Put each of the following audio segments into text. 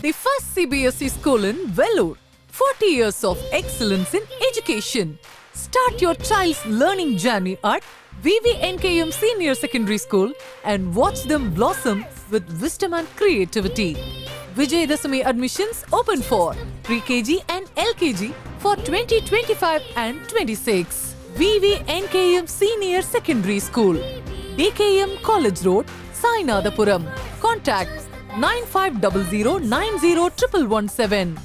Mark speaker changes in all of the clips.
Speaker 1: The first CBSE school in Vellore. 40 years of excellence in education. Start your child's learning journey at VVNKM Senior Secondary School and watch them blossom with wisdom and creativity. Vijayadasami admissions open for pre-KG and LKG for 2025 and 26. VVNKM Senior Secondary School. DKM College Road, Sainadapuram. Contact 9500901117.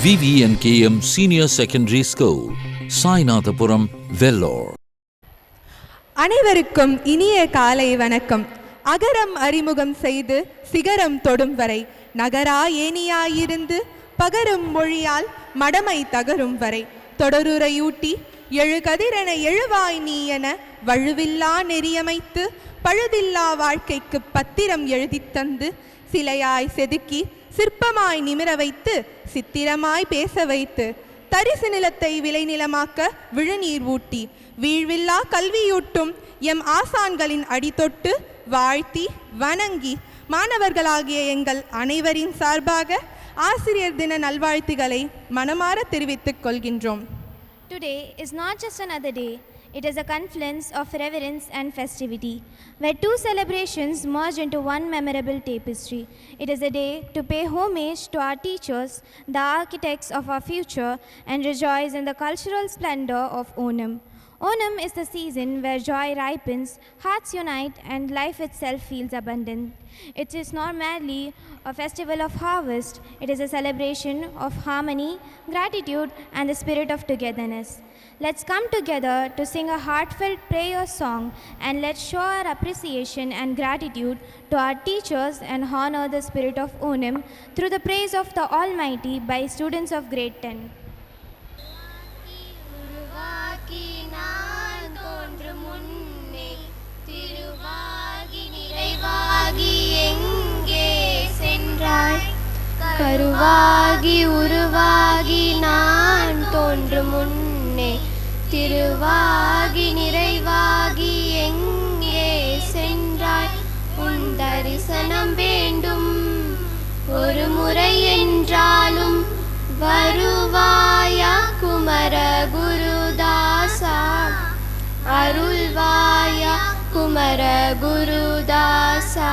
Speaker 2: VVNKM Senior Secondary School, Sainathapuram, Vellore.
Speaker 3: அனைவருக்கும் இனிய காலை வணக்கம் அகரம் அறிமுகம் செய்து சிகரம் தொடும் வரை நகரா ஏனியாயிருந்து பகரும் மொழியால் மடமை தகரும் வரை தொடருரையூட்டி எழு கதிரென எழுவாய் நீ என வழுவில்லா நெறியமைத்து பழுதில்லா வாழ்க்கைக்கு பத்திரம் எழுதித் தந்து சிலையாய் செதுக்கி சிற்பமாய் நிமிர வைத்து சித்திரமாய் பேச வைத்து தரிசு நிலத்தை விளைநிலமாக்க விழுநீர் ஊட்டி வீழ்வில்லா கல்வியூட்டும் எம் ஆசான்களின் அடித்தொட்டு வாழ்த்தி வணங்கி மாணவர்களாகிய எங்கள் அனைவரின் சார்பாக ஆசிரியர் தின நல்வாழ்த்துகளை மனமாற தெரிவித்துக் கொள்கின்றோம்.
Speaker 4: Today is not just another day, it is a confluence of reverence and festivity, where two celebrations merge into one memorable tapestry. It is a day to pay homage to our teachers, the architects of our future, and rejoice in the cultural splendor of Onam. Onam is the season where joy ripens, hearts unite, and life itself feels abundant. It is not merely a festival of harvest, it is a celebration of harmony, gratitude, and the spirit of togetherness. Let's come together to sing a heartfelt prayer song and let's show our appreciation and gratitude to our teachers and honor the spirit of Onam through the praise of the Almighty by students of grade 10.
Speaker 5: நின்றாய் கருவாகி உருவாகி நான் தோன்றும் முன்னே திருவாகி நிறைவாகி எங்கே சென்றாய்? உன் தரிசனம் வேண்டும். ஒரு முறை என்றாலும் வருவாயா குமர குருதாசா? அருள்வாயா குமர குருதாசா?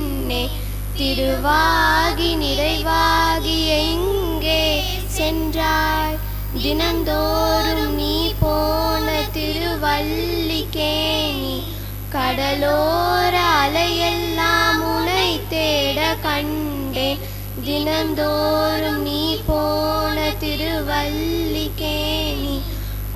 Speaker 5: திருவாகி நிறைவாகி எங்கே சென்றாய்? தினந்தோறும் நீ போன திருவல்லிக்கேணி கடலோர அலையெல்லாம் உனை தேட கண்டேன். தினந்தோறும் நீ போன திருவல்லிக்கேணி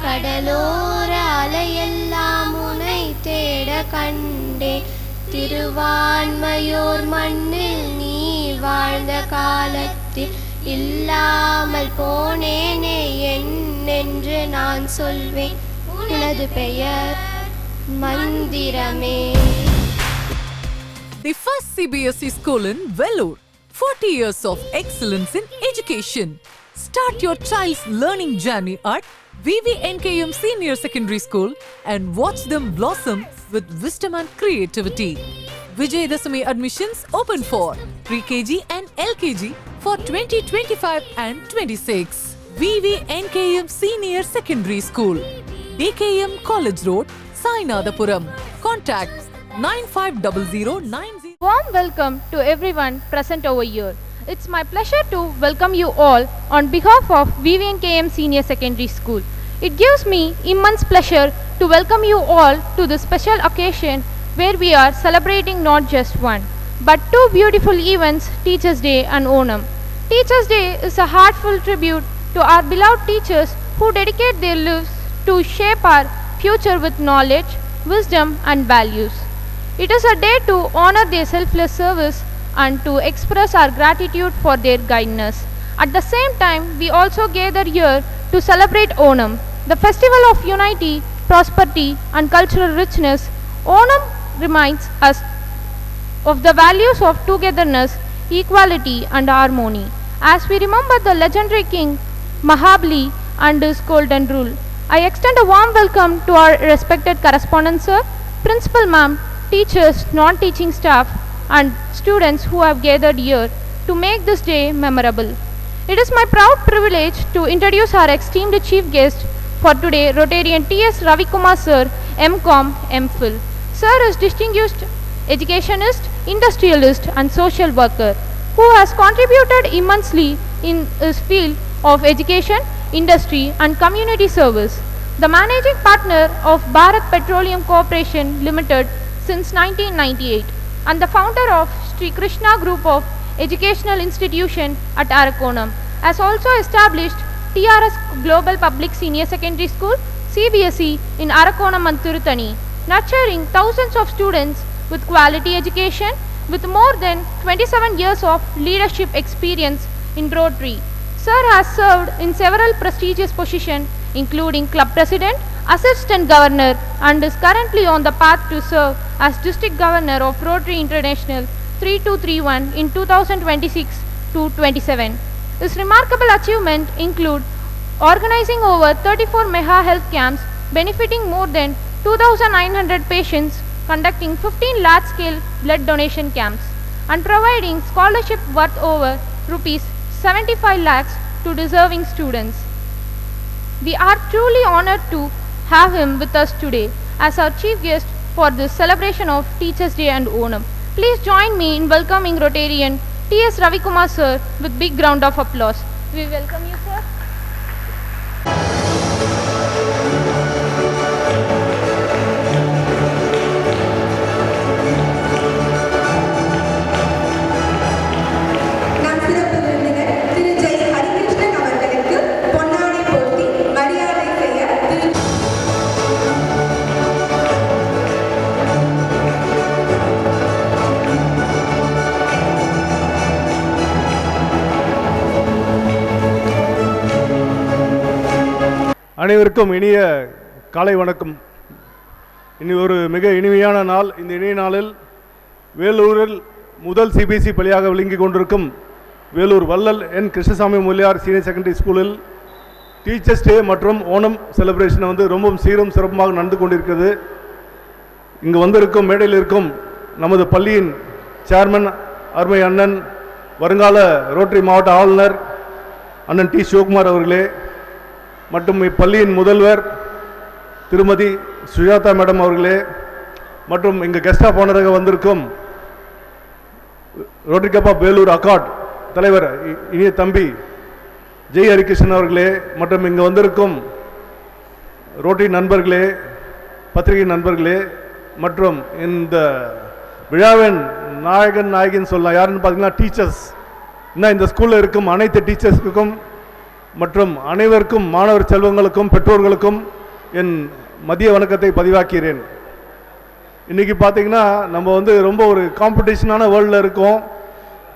Speaker 5: கடலோர அலையெல்லாம் உனை தேட கண்டேன். திருவான்மையோர் மண்ணில் நீ வாழ்ந்த காலத்தில் இல்லாமல் போனேனே என்னென்று நான் சொல்வேன் உனது பெயர் மந்திரமே
Speaker 1: the first CBSE school in Vellore 40 years of excellence in education start your child's learning journey at VVNKM Senior Secondary School and watch them blossom with wisdom and creativity. Vijayadasami admissions open for pre-KG and LKG for 2025 and 26. VVNKM Senior Secondary School. DKM College Road, Sainadapuram. Contact 950090.
Speaker 6: Warm welcome to everyone present over here. It's my pleasure to welcome you all on behalf of VVNKM Senior Secondary School. It gives me immense pleasure to welcome you all to this special occasion where we are celebrating not just one, but two beautiful events Teachers' Day and Onam. Teachers' Day is a heartfelt tribute to our beloved teachers who dedicate their lives to shape our future with knowledge, wisdom, and values. It is a day to honor their selfless service and to express our gratitude for their guidance. At the same time, we also gather here to celebrate Onam, the festival of unity, prosperity, and cultural richness. Onam reminds us of the values of togetherness, equality, and harmony. As we remember the legendary king Mahabali and his golden rule, I extend a warm welcome to our respected correspondent sir, principal ma'am, teachers, non-teaching staff, and students who have gathered here to make this day memorable. It is my proud privilege to introduce our esteemed chief guest for today, Rotarian T.S. Ravikumar Sir, M.Com, M.Phil. Sir is distinguished educationist, industrialist, and social worker who has contributed immensely in his field of education, industry, and community service. The managing partner of Bharat Petroleum Corporation Limited since 1998 and the founder of Sri Krishna Group of Educational Institution at Arakonam has also established TRS Global Public Senior Secondary School CBSE in Arakonam and nurturing thousands of students with quality education with more than 27 years of leadership experience in Rotary. Sir has served in several prestigious positions including club president, assistant governor and is currently on the path to serve as district governor of Rotary International 3231 in 2026 to 27. His remarkable achievements include organizing over 34 Meha health camps benefiting more than 2900 patients, conducting 15 large-scale blood donation camps and providing scholarship worth over rupees 75 lakhs to deserving students. We are truly honored to have him with us today as our chief guest for this celebration of Teachers Day and Onam. Please join me in welcoming Rotarian T.S. Ravikumar sir with big round of applause. We welcome you sir.
Speaker 7: அனைவருக்கும் இனிய காலை வணக்கம். இனி ஒரு மிக இனிமையான நாள். இந்த இனிய நாளில் வேலூரில் முதல் சிபிஎஸ்சி பள்ளியாக விளங்கி கொண்டிருக்கும் வேலூர் வள்ளல் N Krishnaswamy Mudaliar senior secondary ஸ்கூலில் டீச்சர்ஸ் டே மற்றும் ஓணம் செலிப்ரேஷனை வந்து ரொம்பவும் சீரும் சிறப்புமாக நடந்து கொண்டிருக்கிறது. இங்கு வந்திருக்கும் மேடையில் இருக்கும் நமது பள்ளியின் சேர்மன் அருமை அண்ணன் வருங்கால ரோட்டரி மாவட்ட ஆளுநர் அண்ணன் டி சிவகுமார் அவர்களே மற்றும் இப்பள்ளியின் முதல்வர் திருமதி சுஜாதா மேடம் அவர்களே மற்றும் இங்கு கெஸ்ட் ஆஃப் ஆனராக வந்திருக்கும் ரோட்டரி கப்பா வேலூர் அக்காட் தலைவர் இ- இனிய தம்பி ஜெய் ஹரிகிருஷ்ணன் அவர்களே மற்றும் இங்கு வந்திருக்கும் ரோட்டரி நண்பர்களே பத்திரிகை நண்பர்களே மற்றும் இந்த விழாவின் நாயகன் நாயகின்னு சொல்லலாம். யாருன்னு பார்த்தீங்கன்னா டீச்சர்ஸ் இன்னும் இந்த ஸ்கூலில் இருக்கும் அனைத்து டீச்சர்ஸுக்கும் மற்றும் அனைவருக்கும் மாணவர் செல்வங்களுக்கும் பெற்றோர்களுக்கும் என் மதிய வணக்கத்தை பதிவாக்கிறேன் இன்றைக்கி பார்த்தீங்கன்னா நம்ம வந்து ரொம்ப ஒரு காம்படிஷனான வேர்ல்டில் இருக்கோம்.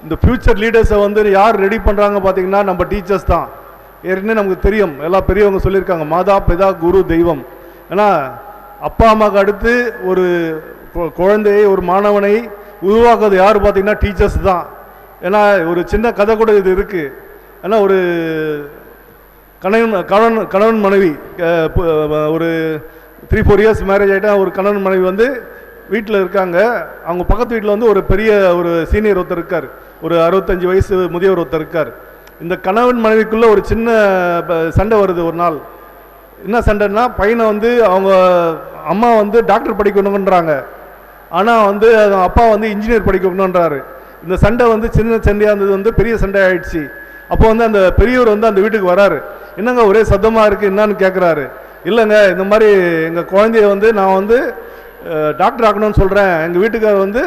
Speaker 7: இந்த ஃப்யூச்சர் லீடர்ஸை வந்து யார் ரெடி பண்ணுறாங்க பார்த்தீங்கன்னா நம்ம டீச்சர்ஸ் தான். ஏற்கனவே நமக்கு தெரியும். எல்லா பெரியவங்க சொல்லியிருக்காங்க. மாதா பிதா குரு தெய்வம். ஏன்னா அப்பா அம்மாவுக்கு அடுத்து ஒரு கு- குழந்தையை ஒரு மாணவனை உருவாக்குறது யார் பார்த்தீங்கன்னா டீச்சர்ஸ் தான். ஏன்னா ஒரு சின்ன கதை கூட இது இருக்குது ஏன்னா ஒரு கணவன் கணவன் கணவன் மனைவி ஒரு த்ரீ ஃபோர் இயர்ஸ் மேரேஜ் ஆகிட்டா ஒரு கணவன் மனைவி வந்து வீட்டில் இருக்காங்க. அவங்க பக்கத்து வீட்டில் வந்து ஒரு பெரிய ஒரு சீனியர் ஒருத்தர் இருக்கார். ஒரு அறுபத்தஞ்சு வயசு முதியவர் ஒருத்தர் இருக்கார். இந்த கணவன் மனைவிக்குள்ளே ஒரு சின்ன ப- சண்டை வருது ஒரு நாள். என்ன சண்டைன்னா பையனை வந்து அவங்க அம்மா வந்து டாக்டர் படிக்கணுங்கன்றாங்க. ஆனால் வந்து அவங்க அப்பா வந்து இன்ஜினியர் படிக்கணுன்றாரு இந்த சண்டை வந்து சின்ன சண்டையாக இருந்தது வந்து பெரிய சண்டை ஆயிடுச்சு. அப்போ வந்து அந்த பெரியவர் வந்து அந்த வீட்டுக்கு வராரு. என்னங்க ஒரே சத்தமாக இருக்குது என்னன்னு கேட்குறாரு இல்லைங்க இந்த மாதிரி எங்கள் குழந்தைய வந்து நான் வந்து டாக்டர் ஆக்கணும்னு சொல்கிறேன் எங்கள் வீட்டுக்கார் வந்து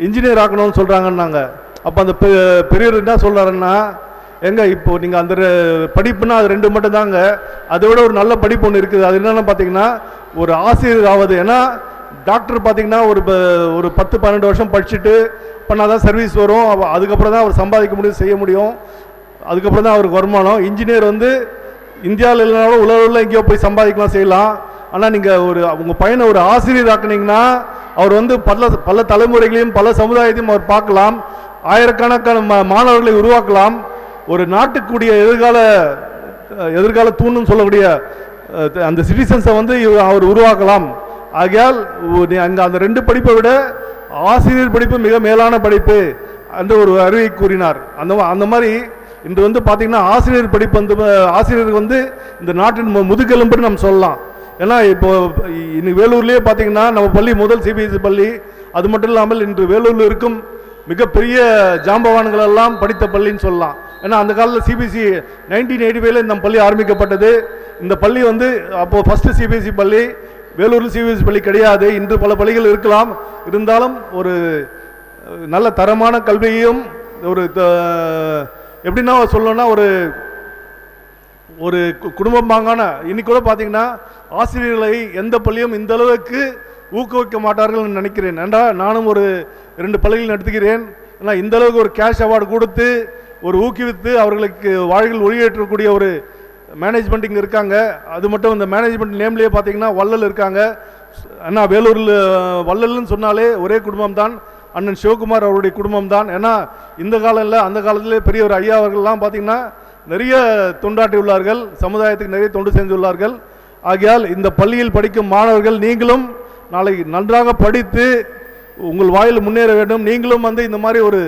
Speaker 7: இன்ஜினியர் ஆக்கணும்னு சொல்கிறாங்கன்னாங்க அப்போ அந்த பெ- பெரியவர் என்ன சொல்கிறாருன்னா எங்க இப்போ நீங்கள் அந்த படிப்புனா அது ரெண்டு மட்டும் தாங்க அதை விட ஒரு நல்ல படிப்பு ஒன்று இருக்குது. அது என்னென்னு பார்த்தீங்கன்னா ஒரு ஆசிரியர் ஆவது ஏன்னா டாக்டர் பார்த்தீங்கன்னா ஒரு ப- ஒரு பத்து பன்னெண்டு வருஷம் படிச்சுட்டு பண்ணால் தான் சர்வீஸ் வரும் அதுக்கப்புறம் தான் அவர் சம்பாதிக்க முடியும் செய்ய முடியும். அதுக்கப்புறம் தான் அவருக்கு வருமானம். இன்ஜினியர் வந்து இந்தியாவில் இல்லைனாலும் உலகில் எங்கேயோ போய் சம்பாதிக்கலாம் செய்யலாம். ஆனால் நீங்கள் ஒரு உங்கள் பையனை ஒரு ஆசிரியர் ஆக்குனீங்கன்னா அவர் வந்து பல பல தலைமுறைகளையும் பல சமுதாயத்தையும் அவர் பார்க்கலாம். ஆயிரக்கணக்கான மா- மாணவர்களை உருவாக்கலாம். ஒரு நாட்டுக்குடிய எதிர்கால எதிர்கால தூண்னு சொல்லக்கூடிய அந்த சிட்டிசன்ஸை வந்து இவ- அவர் உருவாக்கலாம். ஆகையால் ஒ- நீ அந்த ரெண்டு படிப்பை விட ஆசிரியர் படிப்பு மிக மேலான படிப்பு என்று ஒரு அறிவை கூறினார். அந்த அந்த மாதிரி இன்று வந்து பார்த்தீங்கன்னா ஆசிரியர் படிப்பு வந்து ஆசிரியர் வந்து இந்த நாட்டின் மு- முதுகெலும்புன்னு நம்ம சொல்லலாம். ஏன்னா இப்போ இன்னைக்கு வேலூர்லேயே பார்த்தீங்கன்னா நம்ம பள்ளி முதல் சிபிஎஸ்சி பள்ளி. அது மட்டும் இல்லாமல் இன்று வேலூரில் இருக்கும் மிகப்பெரிய ஜாம்பவான்கள் எல்லாம் படித்த பள்ளின்னு சொல்லலாம். ஏன்னா அந்த காலத்தில் சிபிஎஸ்சி நைன்டீன் எயிட்டி ஃபைவ்ல இந்த பள்ளி ஆரம்பிக்கப்பட்டது. இந்த பள்ளி வந்து அப்போது ஃபஸ்ட்டு சிபிஎஸ்சி பள்ளி வேலூரில் சிவிஎஸ் பள்ளி கிடையாது. இன்று பல பள்ளிகள் இருக்கலாம். இருந்தாலும் ஒரு நல்ல தரமான கல்வியையும் ஒரு த- எப்படின்னா சொல்லணும்னா ஒரு ஒரு கு- குடும்பமாங்கான இன்னைக்கு கூட பார்த்தீங்கன்னா ஆசிரியர்களை எந்த பள்ளியும் இந்த அளவுக்கு ஊக்குவிக்க மாட்டார்கள் நினைக்கிறேன். ஏண்டா நானும் ஒரு ரெண்டு பள்ளிகள் நடத்துகிறேன். ஆனால் இந்த அளவுக்கு ஒரு கேஷ் அவார்டு கொடுத்து ஒரு ஊக்குவித்து அவர்களுக்கு வாழ்வில் ஒளியேற்றக்கூடிய ஒரு மேனேஜ்மெண்ட் இங்கே இருக்காங்க. அது மட்டும் இந்த மேனேஜ்மெண்ட் நேம்லேயே பார்த்தீங்கன்னா வள்ளல் இருக்காங்க. அண்ணா வேலூரில் வள்ளல்னு சொன்னாலே ஒரே குடும்பம் தான் அண்ணன் சிவகுமார் அவருடைய குடும்பம் தான் ஏன்னா இந்த காலம் இல்லை அந்த காலத்திலே பெரிய ஒரு ஐயா அவர்கள்லாம் பார்த்தீங்கன்னா நிறைய தொண்டாட்டி உள்ளார்கள். சமுதாயத்துக்கு நிறைய தொண்டு செஞ்சுள்ளார்கள் ஆகையால் இந்த பள்ளியில் படிக்கும் மாணவர்கள் நீங்களும் நாளை நன்றாக படித்து உங்கள் வாயில் முன்னேற வேண்டும். நீங்களும் வந்து இந்த மாதிரி ஒரு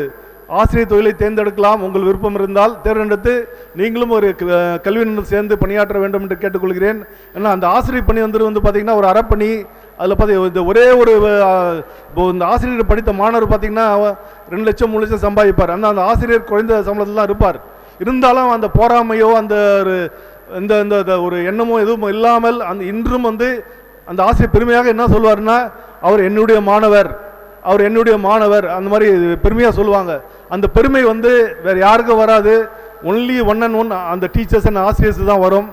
Speaker 7: ஆசிரியர் தொழிலை தேர்ந்தெடுக்கலாம். உங்கள் விருப்பம் இருந்தால் தேர்ந்தெடுத்து நீங்களும் ஒரு க- கல்வி சேர்ந்து பணியாற்ற வேண்டும் என்று கேட்டுக்கொள்கிறேன். ஏன்னா அந்த ஆசிரியர் பணி வந்து வந்து பார்த்திங்கன்னா ஒரு அறப்பணி அதில் பார்த்தி இந்த ஒரே ஒரு இப்போ இந்த ஆசிரியர் படித்த மாணவர் பார்த்தீங்கன்னா ரெண்டு லட்சம் மூணு லட்சம் சம்பாதிப்பார். ஆனால் அந்த ஆசிரியர் குறைந்த சம்பளத்தில் தான் இருப்பார். இருந்தாலும் அந்த போராமையோ அந்த ஒரு இந்த இந்த இந்த ஒரு எண்ணமோ எதுவும் இல்லாமல் அந்த இன்றும் வந்து அந்த ஆசிரியர் பெருமையாக என்ன சொல்வார்னா அவர் என்னுடைய மாணவர். அவர் என்னுடைய மாணவர் அந்த மாதிரி பெருமையாக சொல்லுவாங்க. அந்த பெருமை வந்து வேறு யாருக்கும் வராது. ஒன்லி ஒன் அண்ட் ஒன் அந்த டீச்சர்ஸ் அண்ட் ஆசிரியர்ஸ் தான் வரும்.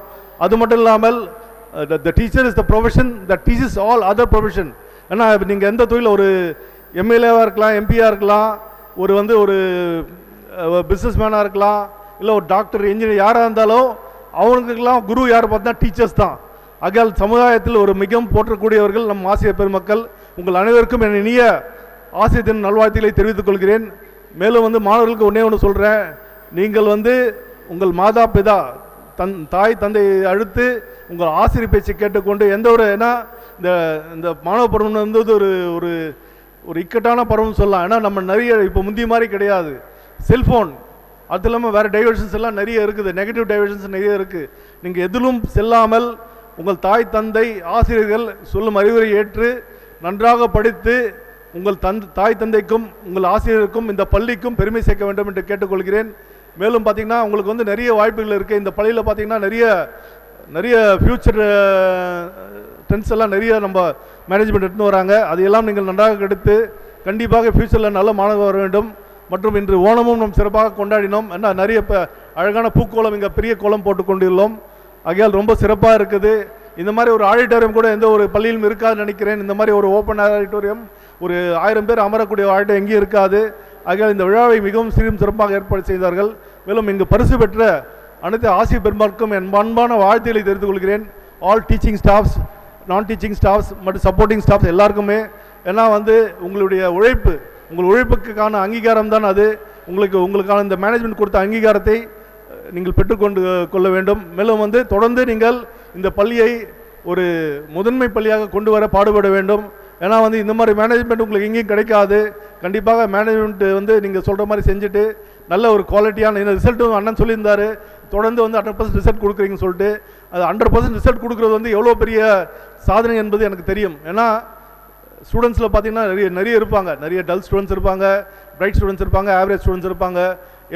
Speaker 7: அது மட்டும் இல்லாமல் the teacher is the profession the teachers all other profession ஏன்னா நீங்கள் எந்த தொழில் ஒரு எம்எல்ஏவாக இருக்கலாம் எம்பியாக இருக்கலாம் ஒரு வந்து ஒரு பிஸ்னஸ் மேனாக இருக்கலாம் இல்லை ஒரு டாக்டர் இன்ஜினியர் யாராக இருந்தாலும் அவங்களுக்கெல்லாம் குரு யார் பார்த்தா டீச்சர்ஸ் தான். அகால் சமுதாயத்தில் ஒரு மிகவும் போற்றக்கூடியவர்கள் நம் ஆசிய பெருமக்கள். உங்கள் அனைவருக்கும் என் இனிய ஆசிரியர் தின நல்வாழ்த்துக்களை தெரிவித்துக் கொள்கிறேன். மேலும் வந்து மாணவர்களுக்கு ஒன்றே ஒன்று சொல்கிறேன் நீங்கள் வந்து உங்கள் மாதா பிதா தன் தாய் தந்தையை அழுத்து உங்கள் ஆசிரியர் பேச்சை கேட்டுக்கொண்டு எந்த ஒரு ஏன்னா இந்த இந்த மாணவ பருவம் வந்து ஒரு ஒரு ஒரு இக்கட்டான பருவம் சொல்லலாம். ஏன்னா நம்ம நிறைய இப்போ முந்தி மாதிரி கிடையாது. செல்ஃபோன் அது இல்லாமல் வேறு டைவர்ஷன்ஸ் எல்லாம் நிறைய இருக்குது. நெகட்டிவ் டைவர்ஷன்ஸ் நிறைய இருக்குது நீங்கள் எதிலும் செல்லாமல் உங்கள் தாய் தந்தை ஆசிரியர்கள் சொல்லும் அறிவுரை ஏற்று நன்றாக படித்து உங்கள் தந் தாய் தந்தைக்கும் உங்கள் ஆசிரியருக்கும் இந்த பள்ளிக்கும் பெருமை சேர்க்க வேண்டும் என்று கேட்டுக்கொள்கிறேன். மேலும் பார்த்தீங்கன்னா உங்களுக்கு வந்து நிறைய வாய்ப்புகள் இருக்குது இந்த பள்ளியில் பார்த்தீங்கன்னா நிறைய நிறைய ஃப்யூச்சர் ட்ரெண்ட்ஸ் எல்லாம் நிறைய நம்ம மேனேஜ்மெண்ட் எடுத்துன்னு வராங்க. அதையெல்லாம் நீங்கள் நன்றாக எடுத்து கண்டிப்பாக ஃப்யூச்சரில் நல்ல மாணவர் வர வேண்டும். மற்றும் இன்று ஓணமும் நாம் சிறப்பாக கொண்டாடினோம். என்ன நிறைய இப்போ அழகான பூக்கோளம் இங்கே பெரிய கோலம் போட்டு கொண்டுள்ளோம். ஆகையால் ரொம்ப சிறப்பாக இருக்குது. இந்த மாதிரி ஒரு ஆடிட்டோரியம் கூட எந்த ஒரு பள்ளியிலும் இருக்காதுன்னு நினைக்கிறேன். இந்த மாதிரி ஒரு ஓப்பன் ஆடிட்டோரியம் ஒரு ஆயிரம் பேர் அமரக்கூடிய ஆடிட்டோரியம் எங்கேயும் இருக்காது. ஆகையால் இந்த விழாவை மிகவும் சிறும் சிறப்பாக ஏற்பாடு செய்தார்கள். மேலும் இங்கு பரிசு பெற்ற அனைத்து ஆசிய பெருமாளுக்கும் என் அன்பான வாழ்த்துக்களை தெரிந்து கொள்கிறேன். ஆல் டீச்சிங் ஸ்டாஃப்ஸ் நான் டீச்சிங் ஸ்டாஃப்ஸ் மற்றும் சப்போர்ட்டிங் ஸ்டாஃப்ஸ் எல்லாருக்குமே. ஏன்னா வந்து உங்களுடைய உழைப்பு உங்கள் உழைப்புக்கான அங்கீகாரம் தான் அது. உங்களுக்கு உங்களுக்கான இந்த மேனேஜ்மெண்ட் கொடுத்த அங்கீகாரத்தை நீங்கள் பெற்றுக்கொண்டு கொள்ள வேண்டும். மேலும் வந்து தொடர்ந்து நீங்கள் இந்த பள்ளியை ஒரு முதன்மை பள்ளியாக கொண்டு வர பாடுபட வேண்டும். ஏன்னா வந்து இந்த மாதிரி மேனேஜ்மெண்ட் உங்களுக்கு எங்கேயும் கிடைக்காது. கண்டிப்பாக மேனேஜ்மெண்ட்டு வந்து நீங்கள் சொல்கிற மாதிரி செஞ்சுட்டு நல்ல ஒரு குவாலிட்டியான இந்த ரிசல்ட்டும் அண்ணன் சொல்லியிருந்தாரு. தொடர்ந்து வந்து ஹண்ட்ரட் பர்சன்ட் ரிசல்ட் கொடுக்குறீங்கன்னு சொல்லிட்டு அது ஹண்ட்ரட் பர்சன்ட் ரிசல்ட் கொடுக்குறது வந்து எவ்வளோ பெரிய சாதனை என்பது எனக்கு தெரியும். ஏன்னா ஸ்டூடெண்ட்ஸில் பார்த்தீங்கன்னா நிறைய நிறைய இருப்பாங்க. நிறைய டல் ஸ்டூடெண்ட்ஸ் இருப்பாங்க பிரைட் ஸ்டூடெண்ட்ஸ் இருப்பாங்க ஆவரேஜ் ஸ்டூடெண்ட்ஸ் இருப்பாங்க.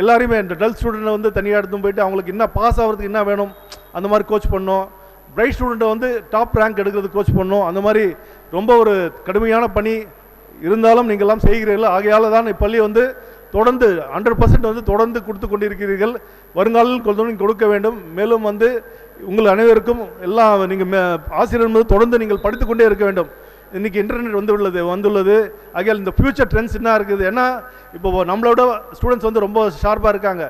Speaker 7: எல்லாருமே இந்த டல் ஸ்டூடெண்ட்டை வந்து தனியாக எடுத்து போயிட்டு அவங்களுக்கு என்ன பாஸ் ஆகிறதுக்கு என்ன வேணும் அந்த மாதிரி கோச் பண்ணோம். பிரைட் ஸ்டூடெண்ட்டை வந்து டாப் ரேங்க் எடுக்கிறது கோச் பண்ணோம். அந்த மாதிரி ரொம்ப ஒரு கடுமையான பணி இருந்தாலும் நீங்கள்லாம் செய்கிறீர்கள். ஆகையால் தான் இப்பள்ளி வந்து தொடர்ந்து ஹண்ட்ரட் பர்சன்ட் வந்து தொடர்ந்து கொடுத்து கொண்டிருக்கிறீர்கள். வருங்காலில் கொஞ்சம் கொடுக்க வேண்டும். மேலும் வந்து உங்கள் அனைவருக்கும் எல்லாம் நீங்கள் ஆசிரியர் என்பது தொடர்ந்து நீங்கள் படித்துக்கொண்டே இருக்க வேண்டும். இன்றைக்கி இன்டர்நெட் வந்து உள்ளது வந்துள்ளது. ஆகையால் இந்த ஃப்யூச்சர் ட்ரெண்ட்ஸ் என்ன இருக்குது? ஏன்னா இப்போ நம்மளோட ஸ்டூடெண்ட்ஸ் வந்து ரொம்ப ஷார்ப்பாக இருக்காங்க.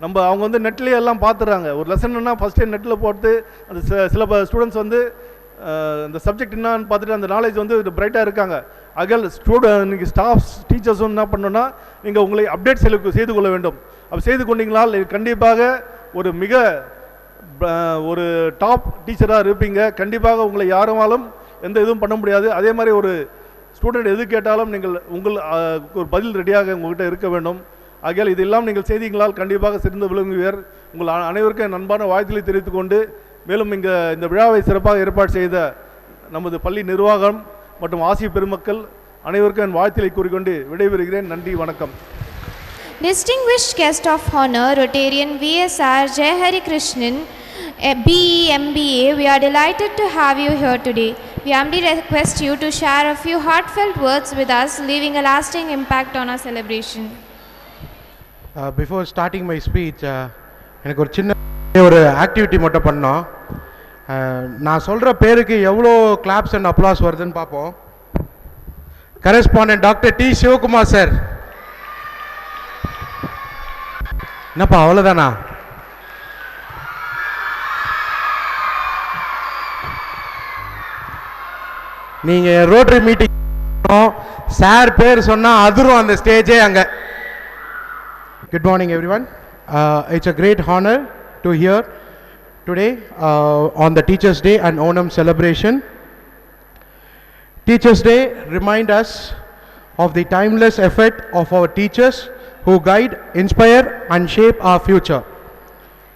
Speaker 7: நம்ம அவங்க வந்து நெட்லேயே எல்லாம் பார்த்துறாங்க ஒரு லெசன்னா ஃபஸ்ட்டே நெட்டில் போட்டு அந்த சில சில ஸ்டூடெண்ட்ஸ் வந்து அந்த இந்த சப்ஜெக்ட் என்னான்னு பார்த்துட்டு அந்த நாலேஜ் வந்து பிரைட்டாக இருக்காங்க. அகல் ஸ்டூடெண்ட் இன்றைக்கி ஸ்டாஃப்ஸ் டீச்சர்ஸும் என்ன பண்ணணும்னா நீங்கள் உங்களை அப்டேட் செய்து செய்து கொள்ள வேண்டும். அப்படி செய்து கொண்டீங்களால் கண்டிப்பாக ஒரு மிக ப- ஒரு டாப் டீச்சராக இருப்பீங்க. கண்டிப்பாக உங்களை யாருமாலும் எந்த இதுவும் பண்ண முடியாது. அதே மாதிரி ஒரு ஸ்டூடெண்ட் எது கேட்டாலும் நீங்கள் உங்கள் ஒரு பதில் ரெடியாக உங்கள்கிட்ட இருக்க வேண்டும். ஆகையால் இதெல்லாம் நீங்கள் செய்தீங்களால் கண்டிப்பாக சிறந்து விளங்குவீர் உங்கள் அ- அனைவருக்கும் என் அன்பான வாழ்த்துக்களை தெரிவித்துக் கொண்டு மேலும் இங்கே இந்த விழாவை சிறப்பாக ஏற்பாடு செய்த நமது பள்ளி நிர்வாகம் மற்றும் ஆசிய பெருமக்கள் அனைவருக்கும் என் வாழ்த்துக்களை கூறிக்கொண்டு விடைபெறுகிறேன் நன்றி வணக்கம்
Speaker 4: Distinguished guest of honor, Rotarian VSR Jayahari Krishnan, a BE MBA, we are delighted to have you here today. We humbly request you to share a few heartfelt words with us, leaving a lasting impact on our celebration.
Speaker 8: Before starting my speech எனக்கு ஒரு சின்ன ஒரு activity மட்டும் பண்ணோம். Uh, நான் சொல்கிற பேருக்கு எவ்வளோ கிளாப்ஸ் அண்ட் அப்ளாஸ் வருதுன்னு பார்ப்போம். Correspondent doctor D Sivakumar sir என்னப்பா அவ்வளோதானா நீங்கள் ரோட்டரி மீட்டிங் சார் பேர் சொன்னால் அதிரும் அந்த ஸ்டேஜே அங்கே. Good morning, everyone. Uh, it's a great honor to hear today uh, on the Teachers' Day and Onam celebration. Teachers' Day remind us of the timeless effort of our teachers who guide, inspire, and shape our future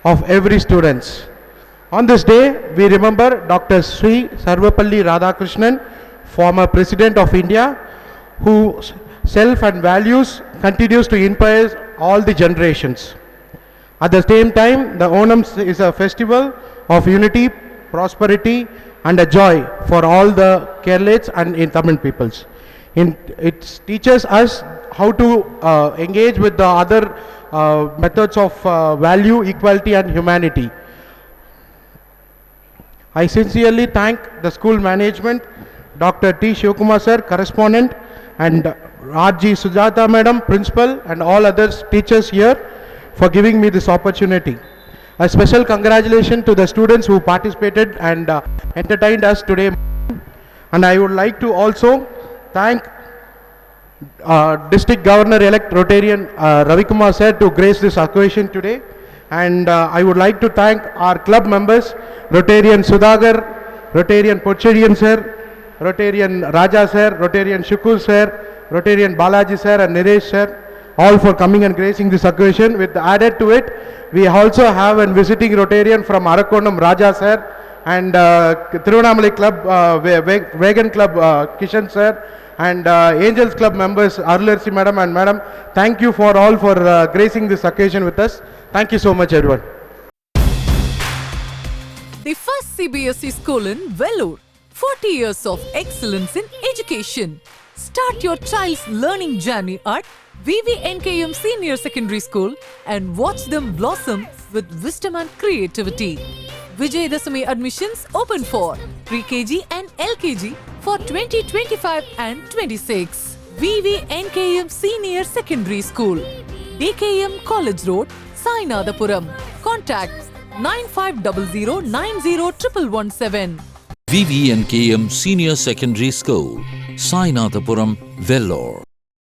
Speaker 8: of every students. On this day, we remember Dr. Sri Sarvapalli Radhakrishnan, former President of India, whose self and values continues to inspire all the generations. At the same time, the Onam is a festival of unity, prosperity, and a joy for all the Keralates and in Tamil peoples. In, it teaches us how to uh, engage with the other uh, methods of uh, value, equality, and humanity. I sincerely thank the school management, Dr. T. Shivakumar sir, correspondent, and R.G. Sujata madam, principal, and all other teachers here for giving me this opportunity. A special congratulations to the students who participated and uh, entertained us today. And I would like to also thank uh, District Governor-elect Rotarian uh, Ravi Kumar sir to grace this occasion today. And uh, I would like to thank our club members, Rotarian Sudagar, Rotarian Pocherian sir, Rotarian Raja sir, Rotarian Shukur sir, Rotarian Balaji sir and Niresh sir, all for coming and gracing this occasion. With added to it, we also have a visiting Rotarian from Arakondam Raja sir and uh, Tiruvannamalai Club, uh, Vegan Club uh, Kishan sir and uh, Angels Club members Arularsi madam and madam. Thank you for all for uh, gracing this occasion with us. Thank you so much everyone.
Speaker 1: The first CBSE school in Vellore. 40 years of excellence in education. Start your child's learning journey at VVNKM Senior Secondary School and watch them blossom with wisdom and creativity. Vijayadasami admissions open for pre-KG and LKG for 2025 and 26. VVNKM Senior Secondary School. DKM College Road, Sainadapuram. Contact 9500901117.
Speaker 2: VVNKM Senior Secondary School, Sainathapuram, Vellore.